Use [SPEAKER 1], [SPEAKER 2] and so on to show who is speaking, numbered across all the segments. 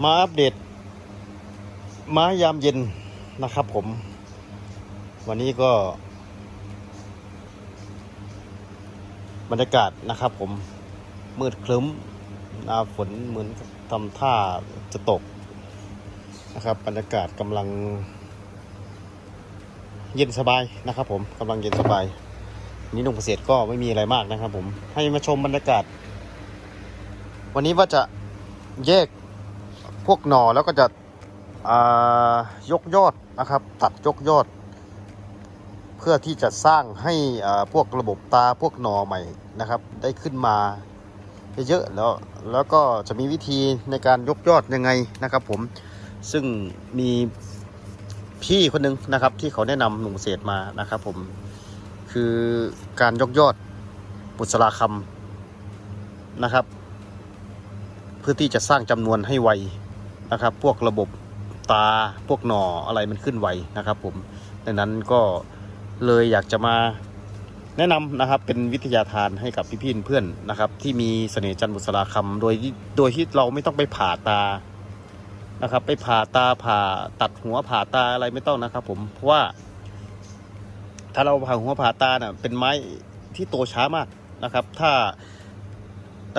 [SPEAKER 1] มาอัปเดตมายามเย็นนะครับผม วันนี้ก็ บรรยากาศนะครับผมมืดครึ้มหนาฝนเหมือนทำท่าจะตกนะครับ บรรยากาศกำลัง เย็นสบายนะครับผมกำลังเย็นสบายวันนี้นุ่มเกษตรก็ไม่มีอะไรมากนะครับผมให้มาชมบรรยากาศ วันนี้ว่าจะแยก พวกหน่อแล้วก็จะยกยอดนะครับ ตัดยกยอด เพื่อที่จะสร้างให้พวกระบบตาพวกหน่อใหม่นะครับ ได้ขึ้นมาเยอะๆแล้วแล้วก็จะมีวิธีในการยกยอดยังไงนะครับผมซึ่งมีพี่คนหนึงนะครับที่เขาแนะนำหนุ่มเกษมานะครับผมคือการยกยอดบุษราคำนะครับ เพื่อที่จะสร้างจำนวนให้ไว นะครับ พวกระบบตาพวกหนออะไรมันขึ้นไวนะครับ ผมดังนั้นก็เลยอยากจะมาแนะนำนะครับเป็นวิทยาทานให้กับพี่ๆเพื่อนนะครับ ที่มีเสน่ห์จันทร์บุษราคำโดยโดยที่เราไม่ต้องไปผ่าตานะครับ ไปผ่าตาผ่าตัดหัวผ่าตาอะไรไม่ต้องนะครับ ผมเพราะว่า ถ้าเราผ่าหัวผ่าตาเน่ะเป็นไม้ที่โตช้ามากนะครับ ถ้า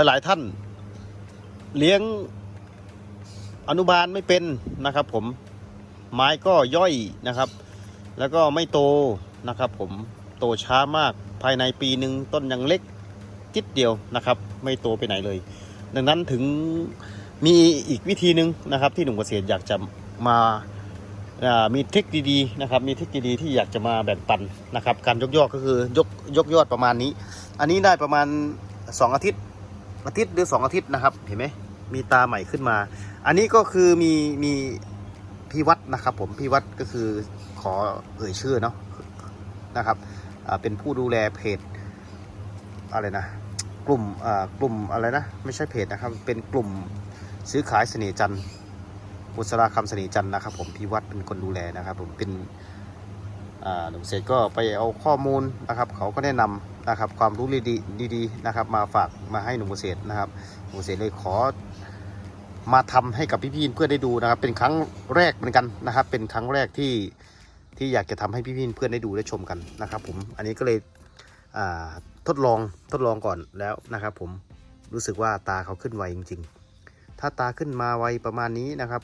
[SPEAKER 1] หลายๆท่านเลี้ยง อนุบาลไม่เป็นนะครับ ผมไม้ก็ย่อยนะครับ แล้วก็ไม่โตนะครับ ผมโตช้ามากภายในปีหนึ่งต้นยังเล็กจิดเดียวนะครับ ไม่โตไปไหนเลย ดังนั้นถึงมีอีกวิธีหนึ่งนะครับ ที่หนุ่มเกษตรอยากจะมามีเทคดีๆนะครับ มีเทคดีๆที่อยากจะมาแบ่งปันนะครับ การยกยอดก็คือยกยกยอดประมาณนี้ อันนี้ได้ประมาณ 2 อาทิตย์อาทิตย์หรือสองอาทิตย์นะครับ เห็นไหม มีตาใหม่ขึ้นมา อันนี้ก็คือมีมีพี่วัดนะครับผมพี่วัดก็คือขอเอ่ยชื่อเนาะนะครับเป็นผู้ดูแลเพจอะไรนะกลุ่มกลุ่มอะไรนะ ไม่ใช่เพจนะครับ เป็นกลุ่มซื้อขายเสน่จันทร์บุษราคำเสน่จันทร์นะครับ ผมพี่วัดเป็นคนดูแลนะครับ ผมเป็น หนุ่มเสร็จก็ไปเอาข้อมูลนะครับ เขาก็แนะนำนะครับความรู้ดีๆดีนะครับ มาฝากมาให้หนุ่มเกษนะครับหนุ่มเกษเลยขอมาทำให้กับพี่ๆเพื่อนได้ดูนะครับ เป็นครั้งแรกเหมือนกันนะครับ เป็นครั้งแรกที่ที่อยากจะทำให้พี่ๆเพื่อนได้ดูได้ชมกันนะครับ ผมอันนี้ก็เลยทดลองทดลองก่อนแล้วนะครับ ผมรู้สึกว่าตาเขาขึ้นไวจริง ๆ ถ้าตาขึ้นมาไวประมาณนี้นะครับ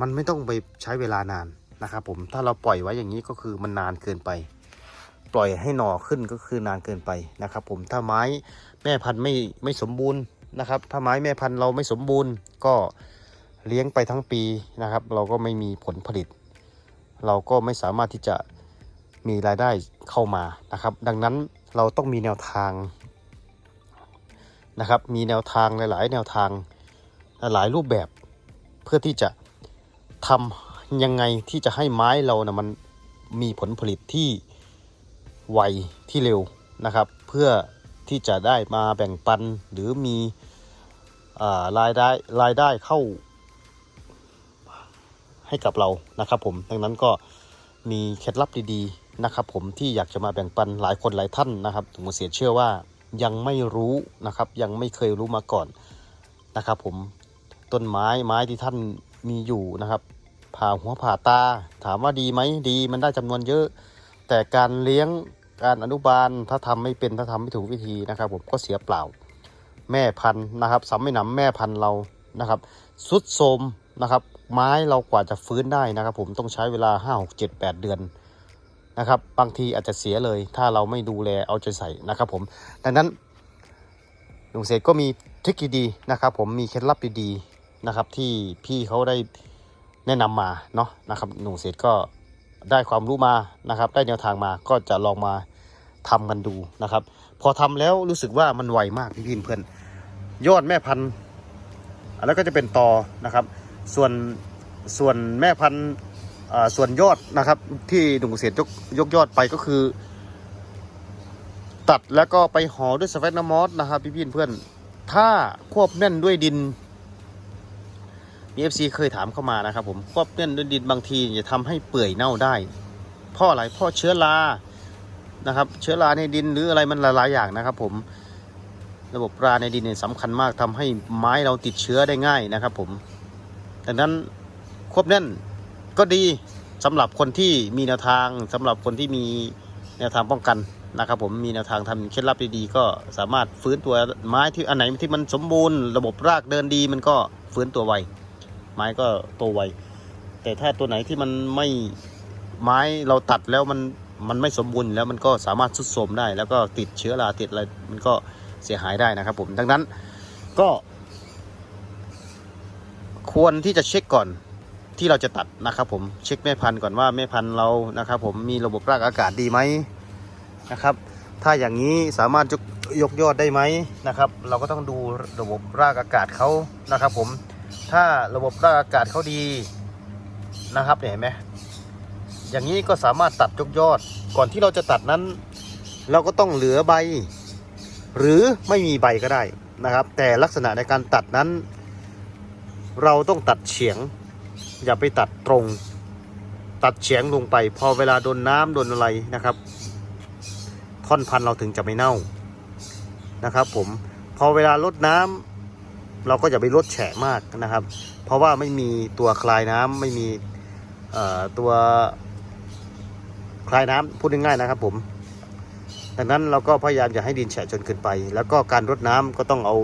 [SPEAKER 1] มันไม่ต้องไปใช้เวลานาน นะครับผมถ้าเราปล่อยไว้อย่างนี้ก็คือมันนานเกินไป ปล่อยให้หน่อขึ้นก็คือนานเกินไปนะครับ ผมถ้าไม้แม่พันธุ์ไม่ไม่สมบูรณ์นะครับ ถ้าไม้แม่พันธุ์เราไม่สมบูรณ์ ก็เลี้ยงไปทั้งปีนะครับ เราก็ไม่มีผลผลิต เราก็ไม่สามารถที่จะมีรายได้เข้ามานะครับ ดังนั้นเราต้องมีแนวทางนะครับ มีแนวทางหลาย ๆ แนวทางหลายรูปแบบเพื่อที่จะทำ ยังไงที่จะให้ไม้เรานะมันมีผลผลิตที่ไวที่เร็วนะครับ เพื่อที่จะได้มาแบ่งปันหรือมีอรายได้รายได้เข้าให้กับเรานะครับผมดังนั้นก็มีเคล็ดลับดีๆนะครับ ผมที่อยากจะมาแบ่งปันหลายคนหลายท่านนะครับถึงเสียเชื่อว่ายังไม่รู้นะครับ ยังไม่เคยรู้มาก่อนนะครับ ผมต้นไม้ไม้ที่ท่านมีอยู่นะครับ ผ่าหัวผ่าตา ถามว่าดีไหมดีมันได้จำนวนเยอะ แต่การเลี้ยงการอนุบาลถ้าทำไม่เป็นถ้าทำไม่ถูกวิธีนะครับ ผมก็เสียเปล่า แม่พันธุ์นะครับสำไม่หนำแม่พันธุ์เรานะครับสุดโทมนะครับไม้เรากว่าจะฟื้นได้นะครับ ผมต้องใช้เวลา 5 6 7 8 เดือนนะครับ บางทีอาจจะเสียเลย ถ้าเราไม่ดูแลเอาใจใส่นะครับ ผม ดังนั้นลุงเสกก็มีทริคดีๆนะครับ ผมมีเคล็ดลับดีๆนะครับ ที่พี่เขาได้ แนะนำมาเนาะนะครับหนุ่มเสร็จก็ได้ความรู้มานะครับ ได้แนวทางมาก็จะลองมาทำกันดูนะครับ พอทำแล้วรู้สึกว่ามันไวมากพี่พี่เพื่อนยอดแม่พันธุ์แล้วก็จะเป็นตอนะครับ ส่วนส่วนแม่พันธุ์ส่วนยอดนะครับ ที่หนุ่มเกษตรยกยกยอดไปก็คือ ตัดแล้วก็ไปห่อด้วยสเฟตนามอสนะครับ พี่พี่เพื่อนถ้าควบแน่นด้วยดิน มีเอฟซีเคยถามเข้ามานะครับผมควบเล่นด้วยดินบางทีจะทำให้เปื่อยเน่าได้เพ่ออะไรเพ่อเชื้อรานะครับ เชื้อราในดินหรืออะไรมันหลายๆอย่างนะครับ ผมระบบราในดินเนี่ยสำคัญมากทำให้ไม้เราติดเชื้อได้ง่ายนะครับ ผมดังนั้นควบแน่นก็ดีสำหรับคนที่มีแนวทางสำหรับคนที่มีแนวทางป้องกันนะครับ ผมมีแนวทางทำเคล็ดลับดีๆก็สามารถฟื้นตัวไม้ที่อันไหนที่มันสมบูรณ์ ระบบรากเดินดีมันก็ฟื้นตัวไว ไม้ก็โตไว แต่ถ้าตัวไหนที่มันไม่ไม้เราตัดแล้วมันมันไม่สมบูรณ์แล้วมันก็สามารถทรุดโทมได้ แล้วก็ติดเชื้อราติดอะไรมันก็เสียหายได้นะครับผมดังนั้นก็ ควรที่จะเช็คก่อนที่เราจะตัดนะครับผมเช็คแม่พันธุ์ก่อนว่าแม่พันธุ์เรานะครับ ผมมีระบบรากอากาศดีไหมนะครับ ถ้าอย่างนี้สามารถยกยกยอดได้ไหมนะครับ เราก็ต้องดูระบบรากอากาศเขานะครับ ผม ถ้าระบบรากอากาศเขาดีนะครับเนี่ยเห็นไหมอย่างนี้ก็สามารถตัดยกยอด ก่อนที่เราจะตัดนั้น เราก็ต้องเหลือใบ หรือไม่มีใบก็ได้นะครับ แต่ลักษณะในการตัดนั้น เราต้องตัดเฉียง อย่าไปตัดตรง ตัดเฉียงลงไป พอเวลาโดนน้ำโดนอะไรนะครับ ท่อนพันธุ์เราถึงจะไม่เน่านะครับ ผมพอเวลาลดน้ำ เราก็อย่าไปลดแฉะมากนะครับ เพราะว่าไม่มีตัวคลายน้ำไม่มีตัวคลายน้ำพูดง่ายๆนะครับผม ดังนั้นเราก็พยายามอย่าให้ดินแฉะจนเกินไป แล้วก็การรดน้ำก็ต้องเอา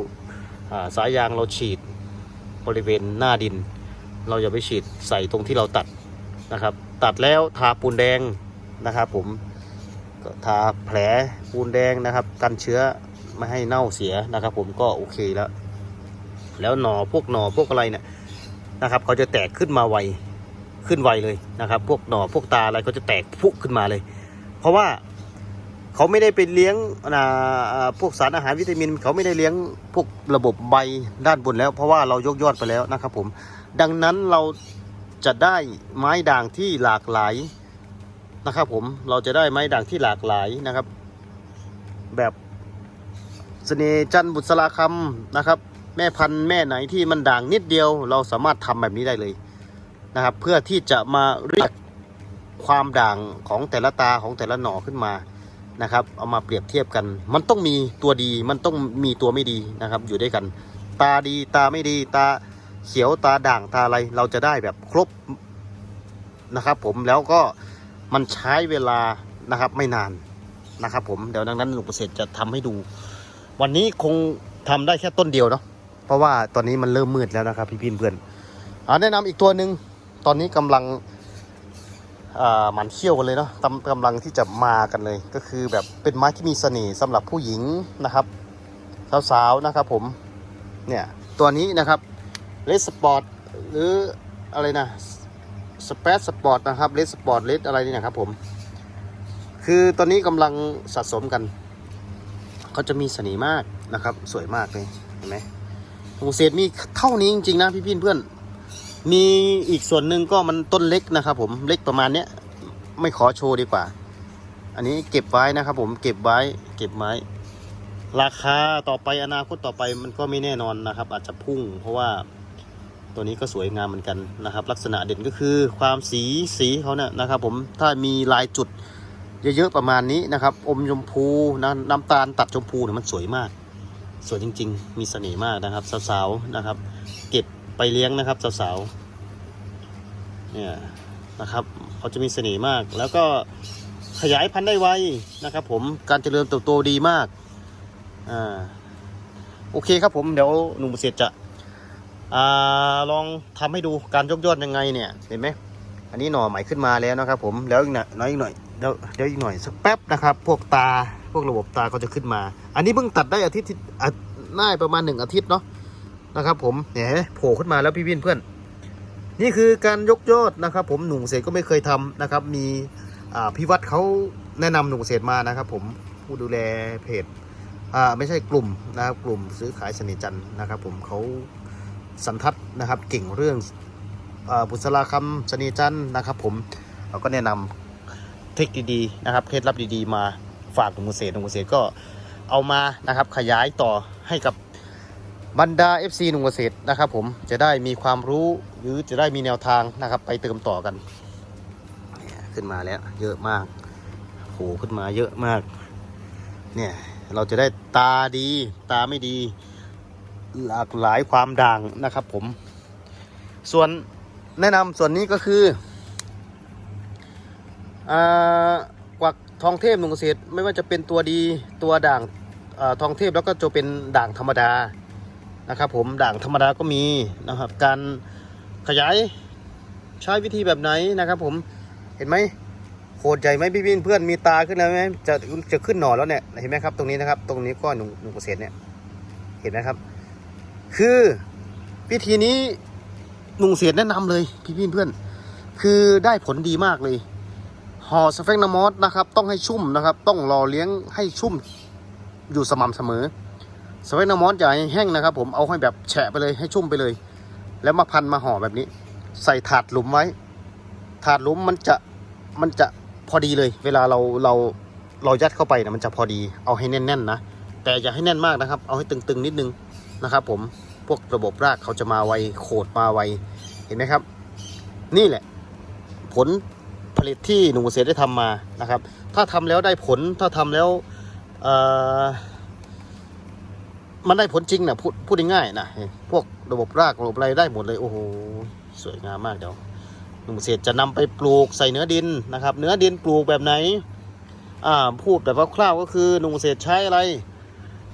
[SPEAKER 1] อาสายยางเราฉีดบริเวณหน้าดิน เราอย่าไปฉีดใส่ตรงที่เราตัดนะครับ ตัดแล้วทาปูนแดงนะครับผมก็ทาแผลปูนแดงนะครับ กันเชื้อไม่ให้เน่าเสียนะครับ ผมก็โอเคแล้ว แล้วหนอพวกหนอพวกอะไรเนี่ยนะครับเขาจะแตกขึ้นมาไวขึ้นไวเลยนะครับ พวกหนอพวกตาอะไรเขาจะแตกพุขึ้นมาเลย เพราะว่าเขาไม่ได้ไปเลี้ยงอ่าอ่าพวกสารอาหารวิตามิน เขาไม่ได้เลี้ยงพวกระบบใบด้านบนแล้ว เพราะว่าเรายกยอดไปแล้วนะครับผมดังนั้นเราจะได้ไม้ด่างที่หลากหลายนะครับผมเราจะได้ไม้ด่างที่หลากหลายนะครับ แบบเสน่จันบุษราคำนะครับ แม่พันธุ์แม่ไหนที่มันด่างนิดเดียว เราสามารถทำแบบนี้ได้เลยนะครับ เพื่อที่จะมาเรียกความด่างของแต่ละตาของแต่ละหน่อขึ้นมานะครับ เอามาเปรียบเทียบกัน มันต้องมีตัวดี มันต้องมีตัวไม่ดีนะครับ อยู่ด้วยกัน ตาดีตาไม่ดี ตาเขียวตาด่างตาอะไรเราจะได้แบบครบนะครับผมแล้วก็มันใช้เวลานะครับไม่นานนะครับผมเดี๋ยวดังนั้นลุงเกษตรจะทำให้ดู วันนี้คงทำได้แค่ต้นเดียวเนาะ เพราะว่าตอนนี้มันเริ่มมืดแล้วนะครับพี่พี่เพื่อนอ่าแนะนำอีกตัวหนึ่งตอนนี้กำลังอ่าหมันเขี้ยวกันเลยเนาะกำกำลังที่จะมากันเลย ก็คือแบบเป็นไม้ที่มีเสน่ห์สำหรับผู้หญิงนะครับสาวๆนะครับผมเนี่ยตัวนี้นะครับเลสสปอร์ตหรืออะไรนะสเปซสปอร์ตนะครับเลสสปอร์ตเลสอะไรนี่นะครับผม คือตอนนี้กำลังสะสมกันเขาจะมีเสน่ห์มากนะครับ สวยมากเลยเห็นไหม โงเศษมีเท่านี้จริงๆนะพี่พี่เพื่อน มีอีกส่วนหนึ่งก็มันต้นเล็กนะครับผมเล็กประมาณเนี้ยไม่ขอโชว์ดีกว่า อันนี้เก็บไว้นะครับผมเก็บไว้เก็บไว้ราคาต่อไปอนาคตต่อไปมันก็ไม่แน่นอนนะครับ อาจจะพุ่ง เพราะว่าตัวนี้ก็สวยงามเหมือนกันนะครับ ลักษณะเด่นก็คือความสีสีเขาเนี่ยนะครับ ผมถ้ามีลายจุดเยอะๆประมาณนี้นะครับ อมชมพูนะน้ำตาลตัดชมพูเนี่ยมันสวยมาก สวยจริง ๆ มีเสน่ห์มากนะครับ สาวๆนะครับ เก็บไปเลี้ยงนะครับสาวๆเนี่ยนะครับเขาจะมีเสน่ห์มาก แล้วก็ขยายพันธุ์ได้ไวนะครับ ผมการเจริญเติบโตดีมากอ่าโอเคครับผมเดี๋ยวหนุ่มเกษตรจะอ่าลองทำให้ดูการยกยอดยังไงเนี่ยเห็นไหมอันนี้หน่อใหม่ขึ้นมาแล้วนะครับ ผมแล้วอีกหน่อยน้อยอีกหน่อยเดี๋ยวเดี๋ยวอีกหน่อยสักแป๊บนะครับ พวกตา วกระบบตาก็จะขึ้นมา อันนี้เพิ่งตัดได้อาทิตย์ที่อะน่าประมาณหนึ่งอาทิตย์เนาะนะครับผมเนี่ยโผล่ขึ้นมาแล้วพี่วินเพื่อน นี่คือการยกยอดนะครับ ผมหนุ่มเกษก็ไม่เคยทำนะครับ มีพี่วัดเขาแนะนำหนุ่มเกษมานะครับผมผู้ดูแลเพจไม่ใช่กลุ่มนะครับกลุ่มซื้อขายสน่ห์จันทร์นะครับ ผมเขาสันทัดนะครับเก่งเรื่องอบุษราคำเสน่ห์จันทร์นะครับ ผมเขาก็แนะนำเทคนิคดีๆนะครับเคล็ดลับดีๆมา ฝากหนุ่มเกษตรหนุ่มเกษตรก็เอามานะครับขยายต่อให้กับบรรดา FC หนุ่มเกษตรนะครับ ผมจะได้มีความรู้หรือจะได้มีแนวทางนะครับ ไปเติมต่อกันเนี่ยขึ้นมาแล้วเยอะมากโหขึ้นมาเยอะมาก เนี่ยเราจะได้ตาดีตาไม่ดี หลากหลายความด่างนะครับ ผม ส่วนแนะนำส่วนนี้ก็คืออา ทองเทพหนุ่มเกษตรไม่ว่าจะเป็นตัวดีตัวด่างอทองเทพแล้วก็จะเป็นด่างธรรมดานะครับ ผมด่างธรรมดาก็มีนะครับ การขยายใช้วิธีแบบไหนนะครับ ผมเห็นไหมโคตรใหญ่ไหมพี่พี่เพื่อนมีตาขึ้นแล้วไหมจะจะขึ้นหน่อแล้วเนี่ยเห็นไหมครับ ตรงนี้นะครับ ตรงนี้ก็หนุ่มหนุ่มเกษตรเนี่ยเห็นไหมครับ คือวิธีนี้หนุ่มเสียแนะนำเลยพี่พี่เพื่อน คือได้ผลดีมากเลย ห่อสเฟกนามอสนะครับ ต้องให้ชุ่มนะครับ ต้องรอเลี้ยงให้ชุ่มอยู่สม่ำเสมอสเฟกนามอสอย่าให้แห้งนะครับ ผมเอาให้แบบแฉะไปเลยให้ชุ่มไปเลย แล้วมาพันมาห่อแบบนี้ ใส่ถาดหลุมไว้ ถาดหลุมมันจะมันจะพอดีเลย เวลาเราเราเรายัดเข้าไปนะมันจะพอดีเอาให้แน่นๆนะแต่อย่าให้แน่นมากนะครับ เอาให้ตึงๆนิดนึงนะครับ ผมพวกระบบรากเขาจะมาไวโขดมาไวเห็นไหมครับ นี่แหละ ผล ผลิตที่หนุ่มเกษตรได้ทำมานะครับ ถ้าทำแล้วได้ผลถ้าทำแล้วมันได้ผลจริงนะพูดพูดง่ายๆนะพวกระบบรากระบบอะไรได้หมดเลยโอ้โหสวยงามมากเดี๋ยวหนุ่มเกษจะนำไปปลูกใส่เนื้อดินนะครับ เนื้อดินปลูกแบบไหนอ่าพูดแบบคร่าวๆก็คือหนุ่มเกษใช้อะไร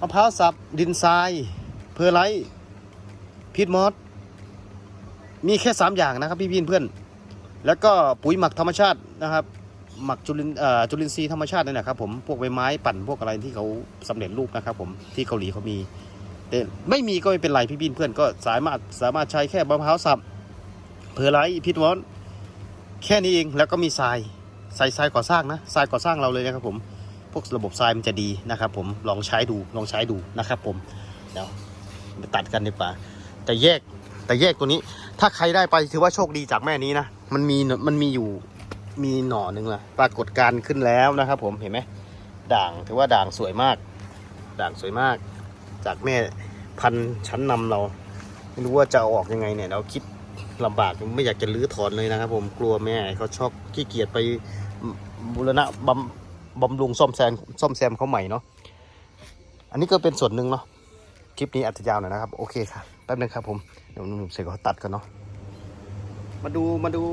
[SPEAKER 1] มะพร้าวสับดินทรายเพอร์ไลท์พิษมอสมีแค่ 3 อย่างนะครับพี่พี่เพื่อน แล้วก็ปุ๋ยหมักธรรมชาตินะครับ หมักจุลินจุลินทรีย์ธรรมชาตินี่นะครับผมพวกใบไม้ปั่นพวกอะไรที่เขาสำเร็จรูปนะครับผมที่เกาหลีเขามีแต่ไม่มีก็ไม่เป็นไรพี่พี่เพื่อนก็สามารถสามารถใช้แค่มะพร้าวสับเพอร์ไลท์พิษมอสแค่นี้เองแล้วก็มีทรายใส่ทรายก่อสร้างนะทรายก่อสร้างเราเลยนะครับผมพวกระบบทรายมันจะดีนะครับ ผมลองใช้ดูลองใช้ดูนะครับ ผมเดี๋ยวไปตัดกันดีกว่าแต่แยกแต่แยกตัวนี้ ถ้าใครได้ไปถือว่าโชคดีจากแม่นี้นะ มันมีมันมีอยู่มีหน่อหนึ่งละปรากฏการขึ้นแล้วนะครับ ผมเห็นไหมด่างถือว่าด่างสวยมาก ด่างสวยมาก จากแม่พันชั้นนำเรา ไม่รู้ว่าจะออกยังไงเนี่ย เราคิดลำบากไม่อยากจะรื้อถอนเลยนะครับ ผมกลัวแม่เขาชอบขี้เกียจไปบูรณะบำบำรุงซ่อมแซมซ่อมแซมเขาใหม่เนาะอันนี้ก็เป็นส่วนหนึ่งเนาะคลิปนี้อาจจะยาวหน่อยนะครับ โอเคค่ะแป๊บนึงครับผมเดี๋ยวหนุ่มๆเสร็จก็ตัดกันเนาะ มาดูมาดู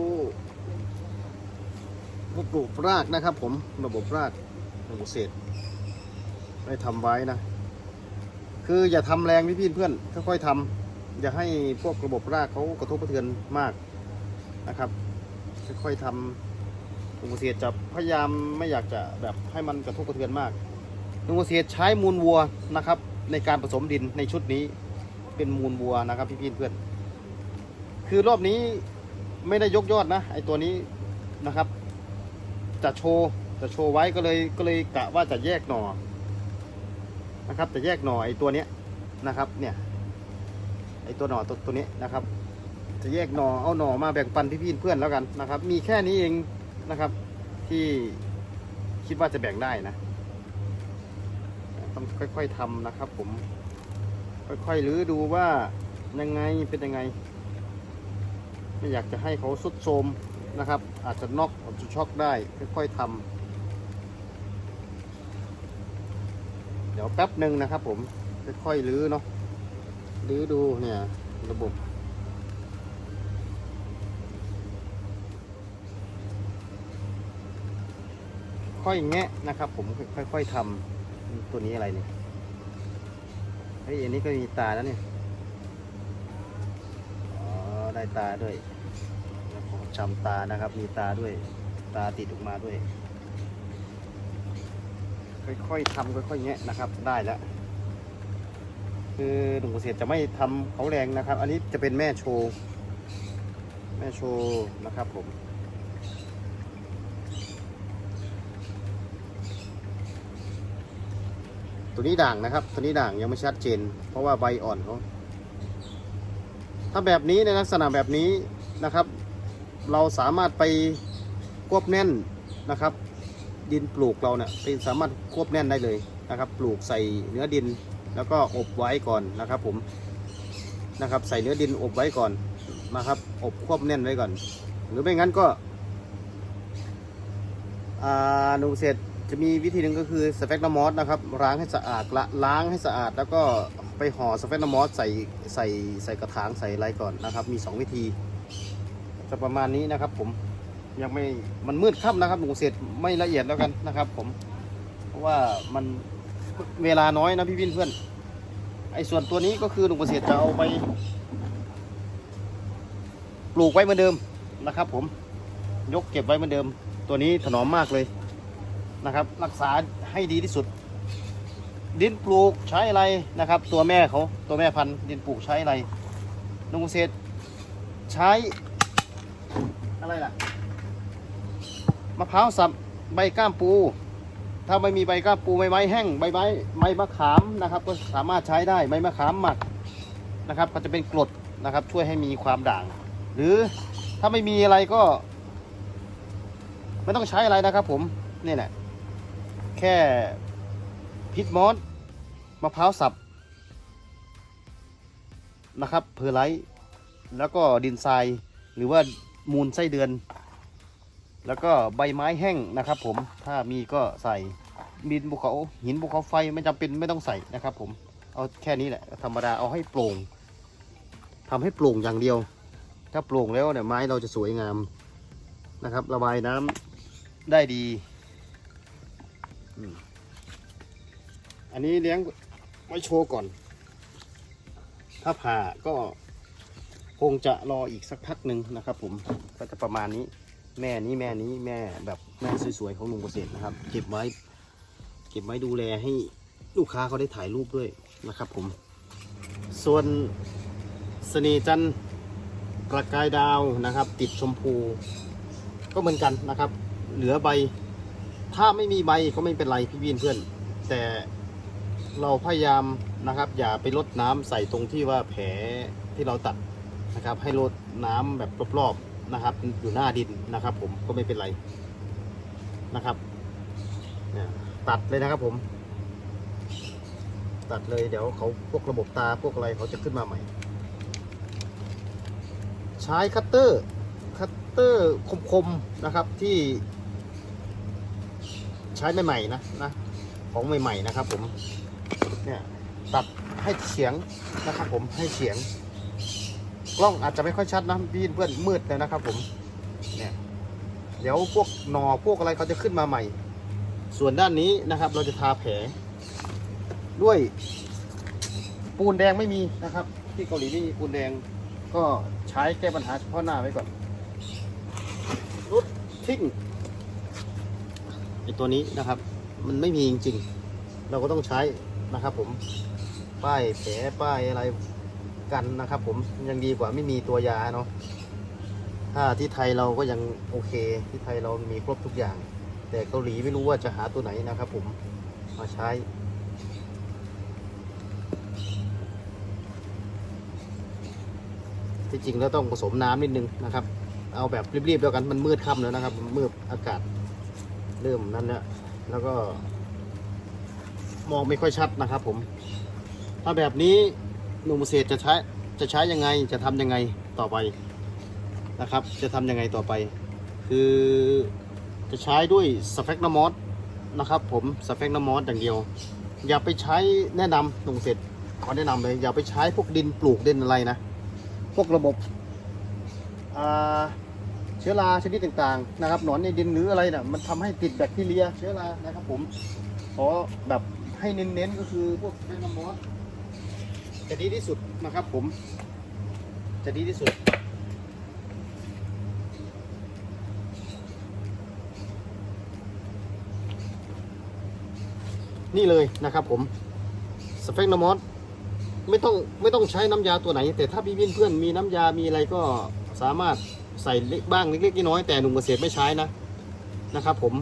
[SPEAKER 1] ระบบรากนะครับ ผมระบบรากระบบเศษได้ทำไว้นะ คืออย่าทำแรงพี่พี่เพื่อนค่อยๆทำอย่าให้พวกระบบรากเขากระทบกระเทือนมากนะครับค่อยๆทำลุงเกษตรจะพยายามไม่อยากจะแบบให้มันกระทบกระเทือนมากลุงเกษตรใช้มูลวัวนะครับ ในการผสมดินในชุดนี้เป็นมูลวัวนะครับพี่พี่เพื่อน คือรอบนี้ ไม่ได้ยกยอดนะไอตัวนี้นะครับ จะโชว์จะโชว์ไว้ก็เลยก็เลยกะว่าจะแยกหน่อนะครับ จะแยกหน่อไอตัวเนี้ยนะครับ เนี่ย ไอตัวหน่อตัวตัวนี้นะครับ จะแยกหน่อเอาหน่อมาแบ่งปันพี่พี่เพื่อนแล้วกันนะครับ มีแค่นี้เองนะครับ ที่คิดว่าจะแบ่งได้นะต้องค่อย ๆทำนะครับ ผม ค่อยๆรื้อดูว่ายังไงเป็นยังไง ไม่อยากจะให้เขาสุดโทมนะครับ อาจจะน็อกอาจจะช็อกได้ค่อยๆทำเดี๋ยวแป๊บหนึ่งนะครับผมค่อยๆรื้อเนาะรื้อดูเนี่ยระบบค่อยแงะนะครับ ผมค่อยๆทำตัวนี้อะไรเนี่ยเฮ้ยอันนี้ก็มีตาแล้วเนี่ย ได้ตาด้วยจำตานะครับมีตาด้วยตาติดออกมาด้วย ค่อยๆทำค่อยๆแงะนะครับได้แล้วคือหนุ่มเกษตรจะไม่ทำเขาแรงนะครับ อันนี้จะเป็นแม่โชว์แม่โชว์นะครับผมตัวนี้ด่างนะครับ ตัวนี้ด่างยังไม่ชัดเจน เพราะว่าใบอ่อนเขา ถ้าแบบนี้ในลักษณะแบบนี้นะครับ เราสามารถไปควบแน่นนะครับ ดินปลูกเราเนี่ยไปสามารถควบแน่นได้เลยนะครับ ปลูกใส่เนื้อดินแล้วก็อบไว้ก่อนนะครับผมนะครับใส่เนื้อดินอบไว้ก่อนนะครับ อบควบแน่นไว้ก่อน หรือไม่งั้นก็อ่าหนูเสร็จจะมีวิธีหนึ่งก็คือสเฟกนามอสนะครับล้างให้สะอาดละล้างให้สะอาดแล้วก็ ไปห่อสเฟนมอสใส่ใส่ใส่กระถางใส่อะไรก่อนนะครับ มี 2 วิธี จะประมาณนี้นะครับ ผมยังไม่มันมืดค่ำนะครับหนูเสร็จไม่ละเอียดแล้วกันนะครับ ผม เพราะว่ามันเวลาน้อยนะพี่วินเพื่อนไอ้ส่วนตัวนี้ก็คือหนุ่มเกษตรจะเอาไป ปลูกไว้เหมือนเดิมนะครับ ผมยกเก็บไว้เหมือนเดิม ตัวนี้ถนอมมากเลยนะครับ รักษาให้ดีที่สุด ดินปลูกใช้อะไรนะครับ ตัวแม่เขาตัวแม่พันธุ์ดินปลูกใช้อะไรนุ่มเกษตรใช้อะไรล่ะมะพร้าวสับใบก้ามปู ถ้าไม่มีใบก้ามปูใบไม้แห้งใบไม้ใบมะขามนะครับ ก็สามารถใช้ได้ใบมะขามหมักนะครับ ก็จะเป็นกรดนะครับ ช่วยให้มีความด่าง หรือถ้าไม่มีอะไรก็ ไม่ต้องใช้อะไรนะครับ ผมนี่แหละแค่ พิษมอสมะพร้าวสับนะครับเพอร์ไลท์แล้วก็ดินทรายหรือว่ามูลไส้เดือน แล้วก็ใบไม้แห้งนะครับ ผมถ้ามีก็ใส่ดินภูเขาหินภูเขาไฟไม่จำเป็นไม่ต้องใส่นะครับ ผมเอาแค่นี้แหละธรรมดาเอาให้โปร่งทำให้โปร่งอย่างเดียว ถ้าโปร่งแล้วเนี่ยไม้เราจะสวยงามนะครับ ระบายน้ำได้ดี อืม อันนี้เลี้ยงไว้โชว์ก่อน ถ้าผ่าก็คงจะรออีกสักพักหนึ่งนะครับ ผมก็จะประมาณนี้ แม่นี้แม่นี้แม่แบบแม่สวยๆของลุงเกษตรนะครับ เก็บไว้ เก็บไว้ดูแลให้ลูกค้าเขาได้ถ่ายรูปด้วยนะครับ ผม ส่วนเสน่จันทร์ประกายดาวนะครับ ติดชมพู ก็เหมือนกันนะครับ เหลือใบ ถ้าไม่มีใบก็ไม่เป็นไรพี่วินเพื่อน แต่ เราพยายามนะครับ อย่าไปลดน้ำใส่ตรงที่ว่าแผลที่เราตัดนะครับ ให้ลดน้ำแบบรอบๆนะครับ อยู่หน้าดินนะครับ ผมก็ไม่เป็นไรนะครับตัดเลยนะครับผม ตัดเลยเดี๋ยวเขาพวกระบบตาพวกอะไรเขาจะขึ้นมาใหม่ ใช้คัตเตอร์คัตเตอร์คมๆนะครับที่ ใช้ใหม่ๆนะนะของใหม่ ๆ นะครับผม เนี่ยตัดให้เฉียงนะครับผมให้เฉียง กล้องอาจจะไม่ค่อยชัดนะพี่เพื่อนมืดเลยนะครับผมเนี่ยเดี๋ยวพวกหนอพวกอะไรเขาจะขึ้นมาใหม่ ส่วนด้านนี้นะครับเราจะทาแผล ด้วยปูนแดงไม่มีนะครับ ที่เกาหลีไม่มีปูนแดงก็ใช้แก้ปัญหาเฉพาะหน้าไว้ก่อนรุดทิ้งไอตัวนี้นะครับ มันไม่มีจริงๆ เราก็ต้องใช้ นะครับ ผมป้ายแผลป้ายอะไรกันนะครับ ผมยังดีกว่าไม่มีตัวยาเนาะถ้าที่ไทยเราก็ยังโอเค ที่ไทยเรามีครบทุกอย่าง แต่เกาหลีไม่รู้ว่าจะหาตัวไหนนะครับ ผมมาใช้ที่จริงแล้วต้องผสมน้ำนิดนึงนะครับ เอาแบบรีบๆแล้วกันมันมืดค่ำแล้วนะครับ มืดอากาศเริ่มนั่นแล้วแล้วก็ มองไม่ค่อยชัดนะครับผม ถ้าแบบนี้หนุ่มเกษตรจะใช้จะใช้ยังไงจะทำยังไงต่อไปนะครับ จะทำยังไงต่อไป คือจะใช้ด้วยสเฟกนามอสนะครับผมสเฟกนามอสอย่างเดียว อย่าไปใช้แนะนำหนุ่มเกษตรขอแนะนำเลยอย่าไปใช้พวกดินปลูกดินอะไรนะ พวกระบบเชื้อราชนิดต่างๆนะครับหนอนในดินหรืออะไรนะ่ะมันทำให้ติดแบคทีเรียเชื้อรานะครับผมขอแบบ ให้เน้นๆก็คือพวกไดนามอสจะดีที่สุดนะครับผม จะดีที่สุด นี่เลยนะครับผมสเฟกนามอสไม่ต้องไม่ต้องใช้น้ำยาตัวไหน แต่ถ้าพี่วินเพื่อนมีน้ำยามีอะไรก็สามารถใส่เล็กบ้างเล็กๆน้อยๆแต่หนุ่มเกษตรไม่ใช้นะนะครับผม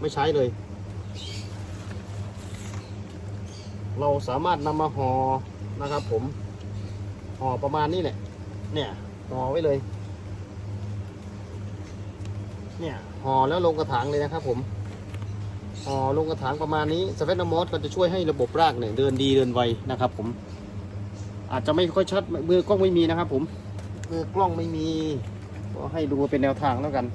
[SPEAKER 1] ไม่ใช้เลย เราสามารถนำมาห่อนะครับ ผมห่อประมาณนี้แหละ เนี่ยห่อไว้เลย เนี่ยห่อแล้วลงกระถางเลยนะครับ ผมห่อลงกระถางประมาณนี้สเฟนมอสก็จะช่วยให้ระบบรากเนี่ยเดินดีเดินไวนะครับ ผม อาจจะไม่ค่อยชัดมือกล้องไม่มีนะครับ ผมมือกล้องไม่มี ก็ให้ดูเป็นแนวทางแล้วกัน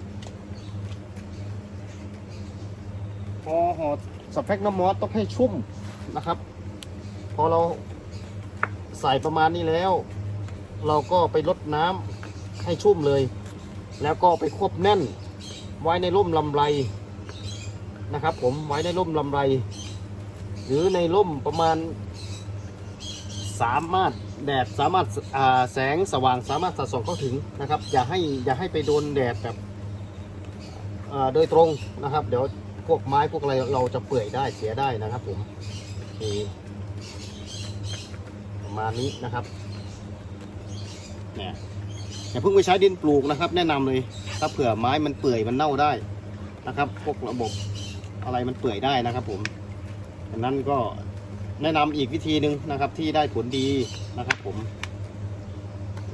[SPEAKER 1] พอห่อสเปกน้ำมอสต้องให้ชุ่มนะครับ พอเราใส่ประมาณนี้แล้ว เราก็ไปลดน้ำให้ชุ่มเลย แล้วก็ไปควบแน่น ไว้ในร่มลำไรนะครับ ผมไว้ในร่มลำไร หรือในร่มประมาณสามารถแดดสามารถาแสงสว่างสามารถสะส่องเข้าถึงนะครับ อย่าให้อย่าให้ไปโดนแดดแบบอ่าโดยตรงนะครับ เดี๋ยวพวกไม้พวกอะไรเราจะเปื่อยได้เสียได้นะครับผมโอเค ประมาณนี้นะครับเนี่ยอย่าเพิ่งไปใช้ดินปลูกนะครับ แนะนำเลยถ้าเผื่อไม้มันเปื่อยมันเน่าได้นะครับ พวกระบบอะไรมันเปื่อยได้นะครับผมดังนั้นก็แนะนำอีกวิธีหนึ่งนะครับ ที่ได้ผลดีนะครับ ผม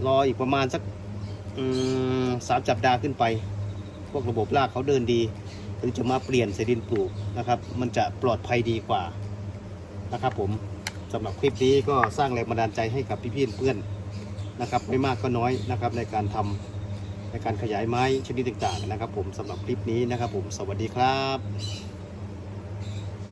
[SPEAKER 1] รออีกประมาณสักสามจับดาห์ขึ้นไป พวกระบบรากเขาเดินดีถึงจะมาเปลี่ยนใส่ดินปลูกนะครับ มันจะปลอดภัยดีกว่านะครับผม สำหรับคลิปนี้ก็สร้างแรงบันดาลใจให้กับพี่ๆเพื่อนนะครับไม่มากก็น้อยนะครับในการทำในการขยายไม้ชนิดต่างๆนะครับ ผมสำหรับคลิปนี้นะครับ ผมสวัสดีครับ